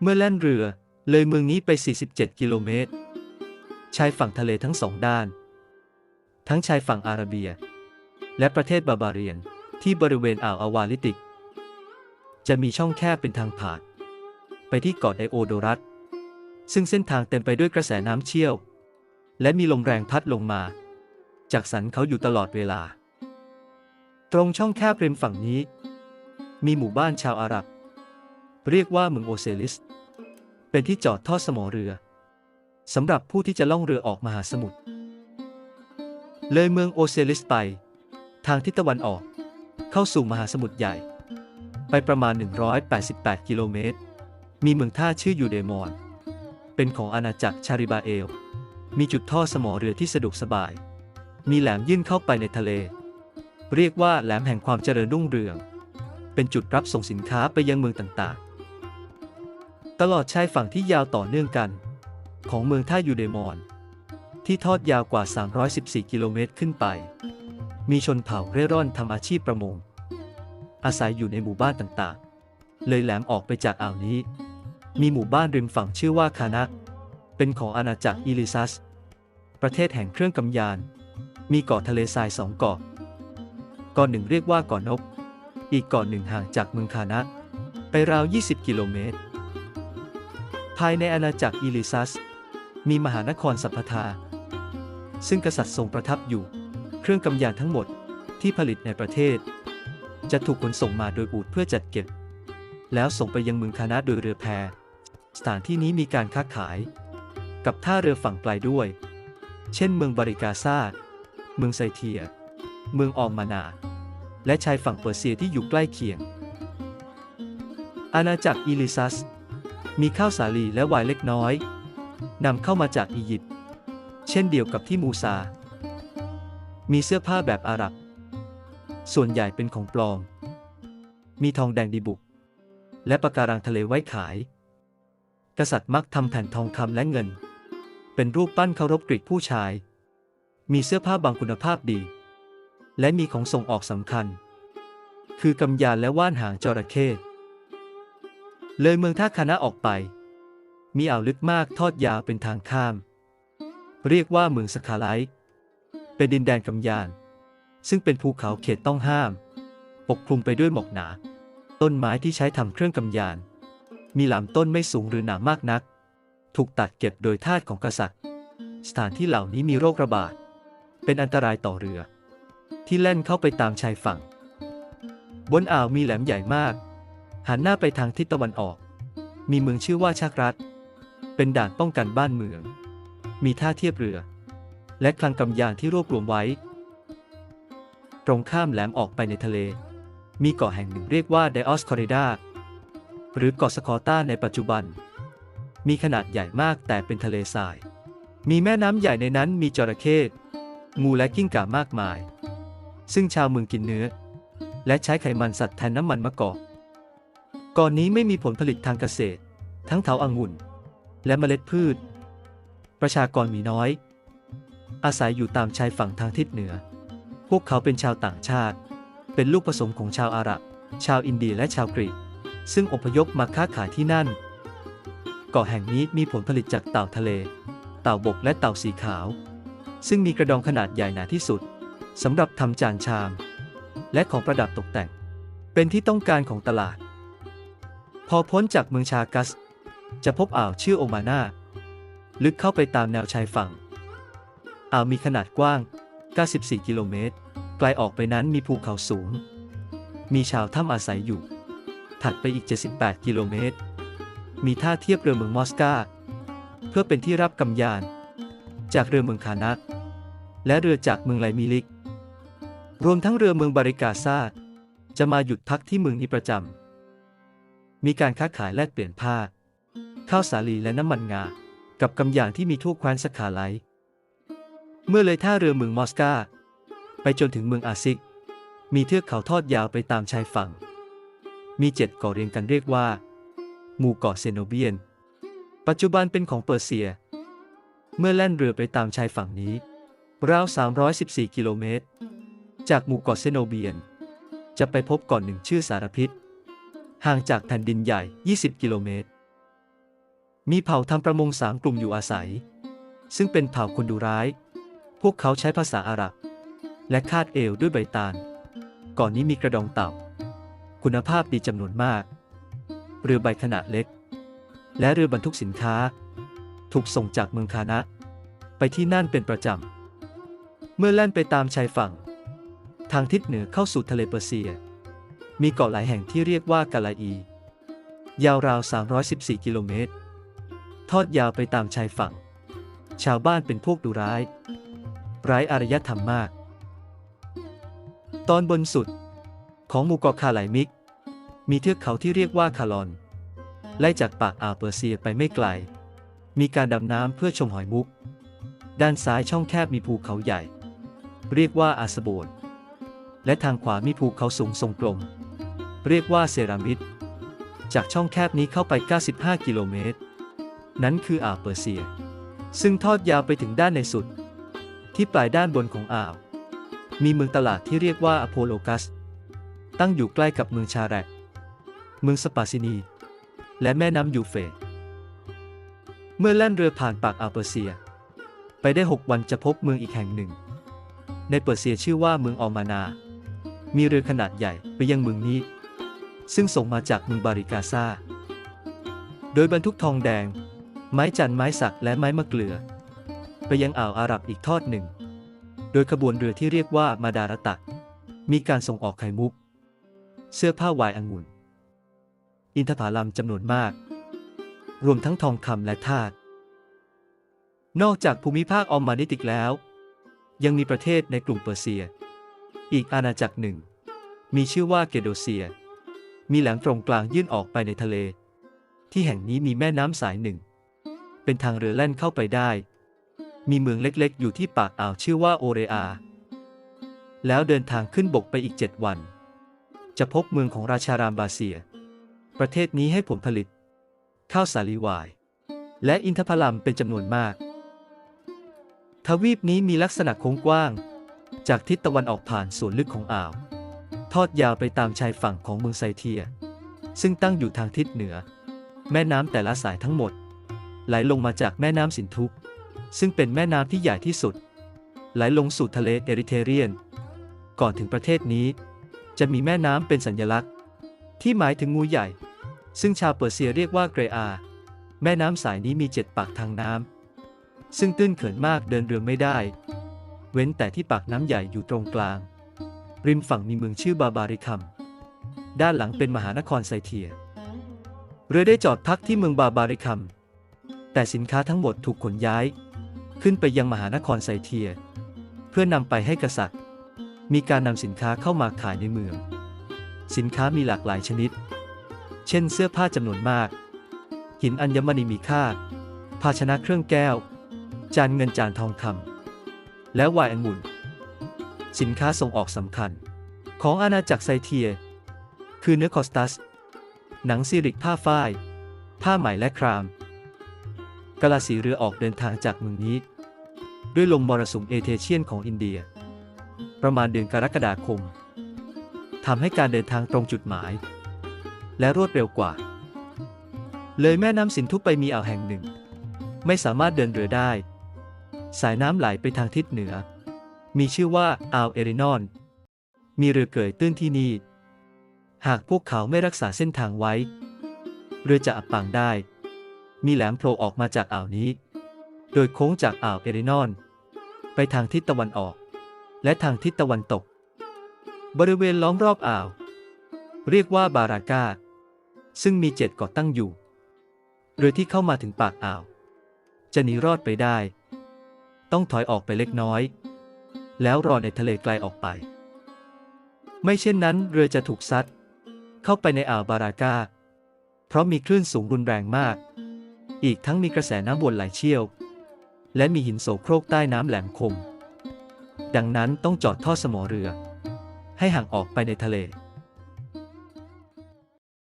เมื่อแล่นเรือเลยเมืองนี้ไป 47 กิโลเมตร ชายฝั่งทะเลทั้งสองด้าน ทั้งชายฝั่งอาระเบีย และประเทศบาบาเรียนที่บริเวณอ่าวอาวาลิติก จะมีช่องแคบเป็นทางผ่าน ไปที่เกาะไดโอโดรัส ซึ่งเส้นทางเต็มไปด้วยกระแสน้ำเชี่ยว และมีลมแรงพัดลงมา จากสันเขาอยู่ตลอดเวลา ตรงช่องแคบริมฝั่งนี้ มีหมู่บ้านชาวอาหรับ เรียกว่าเมืองโอเซลิส เป็นที่จอดทอดสมอเรือสำหรับผู้ที่จะล่องเรือออกมหาสมุทรเลยเมืองโอเซลิสไป ทางทิศตะวันออก เข้าสู่มหาสมุทรใหญ่ ไปประมาณ 188 กิโลเมตร มีเมืองท่าชื่อยูเดมอน เป็นของอาณาจักรชาริบาเอล มีจุดท่อสมอเรือที่สะดวกสบาย มีแหลมยื่นเข้าไปในทะเล เรียกว่าแหลมแห่งความเจริญรุ่งเรือง เป็นจุดรับส่งสินค้าไปยังเมืองต่างๆ ตลอดชายฝั่งที่ยาวต่อเนื่องกัน ของเมืองท่ายูเดมอน ที่ทอดยาวกว่า 314 กิโลเมตรขึ้นไป มีชนเผ่าเร่ร่อนทำอาชีพประมง อาศัยอยู่ในหมู่บ้านต่างๆ เลยแหลมออกไปจากอ่าวนี้ มีหมู่บ้านริมฝั่งชื่อว่าคานักเป็นของอาณาจักรอิลิซัส ประเทศแห่งเครื่องกำยาน มีเกาะทะเลทรายสองเกาะเกาะหนึ่งเรียกว่าเกาะนก อีกเกาะหนึ่งห่างจากเมืองคานักไปราว 20 กิโลเมตร ภายในอาณาจักรอิลิซัส มีมหานครสัพพทา ซึ่งกษัตริย์ทรงประทับอยู่ เครื่องกำยานทั้งหมดที่ผลิตในประเทศ จะถูกขนส่งมาโดยอูฐเพื่อจัดเก็บ แล้วส่งไปยังเมืองคานาโดยเรือแพ สถานที่นี้มีการค้าขาย กับท่าเรือฝั่งไกลด้วย เช่นเมืองบริกาซาเมืองไซเทีย เมืองออมมานา และชายฝั่งเปอร์เซียที่อยู่ใกล้เคียง อาณาจักรอิลิซัส มีข้าวสาลีและไวน์เล็กน้อยนำเข้ามาจากอียิปต์เช่นเดียวกับที่มูซา มีเสื้อผ้าแบบอาหรับ ส่วนใหญ่เป็นของปลอม มีทองแดงดีบุก และปะการังทะเลไว้ขาย กษัตริย์มักทำแผ่นทองคำและเงิน เป็นรูปปั้นเคารพกรีกผู้ชาย มีเสื้อผ้าบางคุณภาพดี และมีของส่งออกสำคัญ คือกำยานและว่านหางจระเข้ เลยเมืองท่าคานะออกไป มีอ่าวลึกมากทอดยาวเป็นทางข้าม เรียกว่าเมืองสคาไลท์เป็นดินแดนกำยาน ซึ่งเป็นภูเขาเขตต้องห้าม ปกคลุมไปด้วยหมอกหนา ต้นไม้ที่ใช้ทำเครื่องกำยาน มีหลำต้นไม่สูงหรือหนามากนัก ถูกตัดเก็บโดยทาสของกษัตริย์ สถานที่เหล่านี้มีโรคระบาด เป็นอันตรายต่อเรือ ที่แล่นเข้าไปตามชายฝั่ง บนอ่าวมีแหลมใหญ่มาก หันหน้าไปทางทิศตะวันออก มีเมืองชื่อว่าชักรัฐ เป็นด่านป้องกันบ้านเมือง มีท่าเทียบเรือ และคลังกำยานที่รวบรวมไว้ ตรงข้ามแหลมออกไปในทะเล มีเกาะแห่งหนึ่งเรียกว่าไดออสคอริดาหรือเกาะสคอต้าในปัจจุบัน มีขนาดใหญ่มากแต่เป็นทะเลทราย มีแม่น้ำใหญ่ในนั้นมีจระเข้งูและกิ้งก่ามากมาย ซึ่งชาวเมืองกินเนื้อ และใช้ไขมันสัตว์แทนน้ำมันมะกอก ก่อนนี้ไม่มีผลผลิตทางเกษตร ทั้งเถาอางุ่น และเมล็ดพืช ประชากรมีน้อย อาศัยอยู่ตามชายฝั่งทางทิศเหนือ พวกเขาเป็นชาวต่างชาติ เป็นลูกผสมของชาวอาหรับ ชาวอินเดียและชาวกรีก ซึ่งอพยพมาค้าขายที่นั่น เกาะแห่งนี้มีผลผลิตจากเต่าทะเล เต่าบกและเต่าสีขาว ซึ่งมีกระดองขนาดใหญ่หนาที่สุดสำหรับทำจานชาม และของประดับตกแต่ง เป็นที่ต้องการของตลาด พอพ้นจากเมืองชากัส จะพบอ่าวชื่อโอมาน่าลึกเข้าไปตามแนวชายฝั่ง อ่าวมีขนาดกว้าง 94 กิโลเมตร ไกลออกไปนั้นมีภูเขาสูง มีชาวถ้ำอาศัยอยู่ ถัดไปอีก 78 กิโลเมตร มีท่าเทียบเรือเมืองมอสกา เพื่อเป็นที่รับกำยาน จากเรือเมืองคานักและเรือจากเมืองไลมิลิก รวมทั้งเรือเมืองบาริกาซาจะมาหยุดพักที่เมืองนี้ประจำ มีการค้าขายแลกเปลี่ยนผ้า ข้าวสาลีและน้ำมันงา กับกำยานที่มีทั่วแคว้นสคาไลเมื่อเลยท่าเรือเมืองมอสกา ไปจนถึงเมืองอาซิก มีเทือกเขาทอดยาวไปตามชายฝั่ง มีเจ็ดเกาะเรียงกันเรียกว่า หมู่เกาะเซโนเบียน ปัจจุบันเป็นของเปอร์เซีย เมื่อแล่นเรือไปตามชายฝั่งนี้ ราว 314 กิโลเมตร จากหมู่เกาะเซโนเบียน จะไปพบเก่อนหนึ่งชื่อสารพิษ ห่างจากแผ่นดินใหญ่ 20 กิโลเมตร มีเผ่าทำประมงสามกลุ่มอยู่อาศัย ซึ่งเป็นเผ่าคนดุร้าย พวกเขาใช้ภาษาอาหรับ และคาดเอวด้วยใบตาล ก่อนนี้มีกระดองเต่า คุณภาพดีจำนวนมาก เรือใบขนาดเล็ก และเรือบรรทุกสินค้า ถูกส่งจากเมืองคานะ ไปที่นั่นเป็นประจำ เมื่อแล่นไปตามชายฝั่ง ทางทิศเหนือเข้าสู่ทะเลเปอร์เซีย มีเกาะหลายแห่งที่เรียกว่ากาลาอี ยาวราว 314 กิโลเมตร ทอดยาวไปตามชายฝั่ง ชาวบ้านเป็นพวกดุร้ายไร้อารยธรรมมาก ตอนบนสุด ของหมู่เกาะคาไลมิก มีเทือกเขาที่เรียกว่าคาลอน ไล่จากปากอ่าวเปอร์เซียไปไม่ไกล มีการดำน้ำเพื่อชมหอยมุก ด้านซ้ายช่องแคบมีภูเขาใหญ่ เรียกว่าอาสโบนและทางขวามีภูเขาสูงทรงกลม เรียกว่าเซรามิดจากช่องแคบนี้เข้าไป 95 กิโลเมตร นั้นคืออ่าวเปอร์เซีย ซึ่งทอดยาวไปถึงด้านในสุด ที่ปลายด้านบนของอ่าว มีเมืองตลาดที่เรียกว่าอโพโลกัส ตั้งอยู่ใกล้กับเมืองชาแรก เมืองสปาซินี และแม่น้ำยูเฟตเมื่อแล่นเรือผ่านปากอ่าวเปอร์เซีย ไปได้ 6 วันจะพบเมืองอีกแห่งหนึ่ง ในเปอร์เซียชื่อว่าเมืองออมานา มีเรือขนาดใหญ่ไปยังเมืองนี้ ซึ่งส่งมาจากเมืองบาริกาซาโดยบรรทุกทองแดง ไม้จันทร์ไม้สักและไม้มะเกลือ ไปยังอ่าวอาหรับอีกทอดหนึ่ง โดยขบวนเรือที่เรียกว่ามาดารตะ มีการส่งออกไข่มุก เสื้อผ้าวายองุ่น อินทผลัมจำนวนมาก รวมทั้งทองคำและทาสนอกจากภูมิภาคออมมานิติกแล้ว ยังมีประเทศในกลุ่มเปอร์เซีย อีกอาณาจักรหนึ่ง มีชื่อว่าเกโดเซีย มีแหลมตรงกลางยื่นออกไปในทะเล ที่แห่งนี้มีแม่น้ำสายหนึ่ง เป็นทางเรือแล่นเข้าไปได้ มีเมืองเล็กๆ อยู่ที่ปากอ่าวชื่อว่าโอเรอา แล้วเดินทางขึ้นบกไปอีกเจ็ดวัน จะพบเมืองของราชารามบาเซีย ประเทศนี้ให้ผลผลิต ข้าวสาลีวาย และอินทผลัมเป็นจำนวนมาก ทวีปนี้มีลักษณะโค้งกว้าง จากทิศตะวันออกผ่านส่วนลึกของอ่าว อดยาวไปตามชายฝั่งของเมืองไซเทีย ซึ่งตั้งอยู่ทางทิศเหนือ แม่น้ำแต่ละสายทั้งหมด ไหลลงมาจากแม่น้ำสินธุกซึ่งเป็นแม่น้ำที่ใหญ่ที่สุด ไหลลงสู่ทะเลเอริเทเรียน ก่อนถึงประเทศนี้ จะมีแม่น้ำเป็นสัญลักษณ์ ที่หมายถึงงูใหญ่ ซึ่งชาวเปอร์เซียเรียกว่าเกรอา แม่น้ำสายนี้มีเจ็ดปากทางน้ำซึ่งตื้นเขินมากเดินเรือไม่ได้ เว้นแต่ที่ปากน้ำใหญ่อยู่ตรงกลาง ริมฝั่งมีเมืองชื่อบาบาริคัม ด้านหลังเป็นมหานครไซเทีย เรือได้จอดพักที่เมืองบาบาริคัม แต่สินค้าทั้งหมดถูกขนย้าย ขึ้นไปยังมหานครไซเทีย เพื่อนำไปให้กษัตริย์ มีการนำสินค้าเข้ามาขายในเมือง สินค้ามีหลากหลายชนิด เช่นเสื้อผ้าจำนวนมาก หินอัญมณีมีค่า ภาชนะเครื่องแก้ว จานเงินจานทองคำและวน์องุ่น สินค้าส่งออกสำคัญ ของอาณาจักรไซเทีย คือเนื้อคอสตัส หนังซีริกผ้าฝ้าย ผ้าไหมและครามกาลาสีเรือออกเดินทางจากเมืองนี้ ด้วยลมมรสุมเอเทเชียนของอินเดีย ประมาณเดือนกรกฎาคมทำให้การเดินทางตรงจุดหมาย และรวดเร็วกว่า เลยแม่น้ำสินธุไปมีอ่าวแห่งหนึ่ง ไม่สามารถเดินเรือได้ สายน้ำไหลไปทางทิศเหนือ มีชื่อว่าอ่าวเอรินอน มีเรือเกยตื้นที่นี่ หากพวกเขาไม่รักษาเส้นทางไว้ เรือจะอับปางได้ มีแหลมโผล่ออกมาจากอ่าวนี้ โดยโค้งจากอ่าวเอรินอน ไปทางทิศตะวันออก และทางทิศตะวันตก บริเวณล้อมรอบอ่าว เรียกว่าบารากาซึ่งมีเจ็ดเกาะตั้งอยู่ เรือที่เข้ามาถึงปากอ่าว จะหนีรอดไปได้ ต้องถอยออกไปเล็กน้อย แล้วรอในทะเลไกลออกไป ไม่เช่นนั้นเรือจะถูกซัด เข้าไปในอ่าวบารากา เพราะมีคลื่นสูงรุนแรงมาก อีกทั้งมีกระแสน้ำวนไหลเชี่ยว และมีหินโสโครกใต้น้ำแหลมคม ดังนั้นต้องจอดท่อสมอเรือ ให้ห่างออกไปในทะเล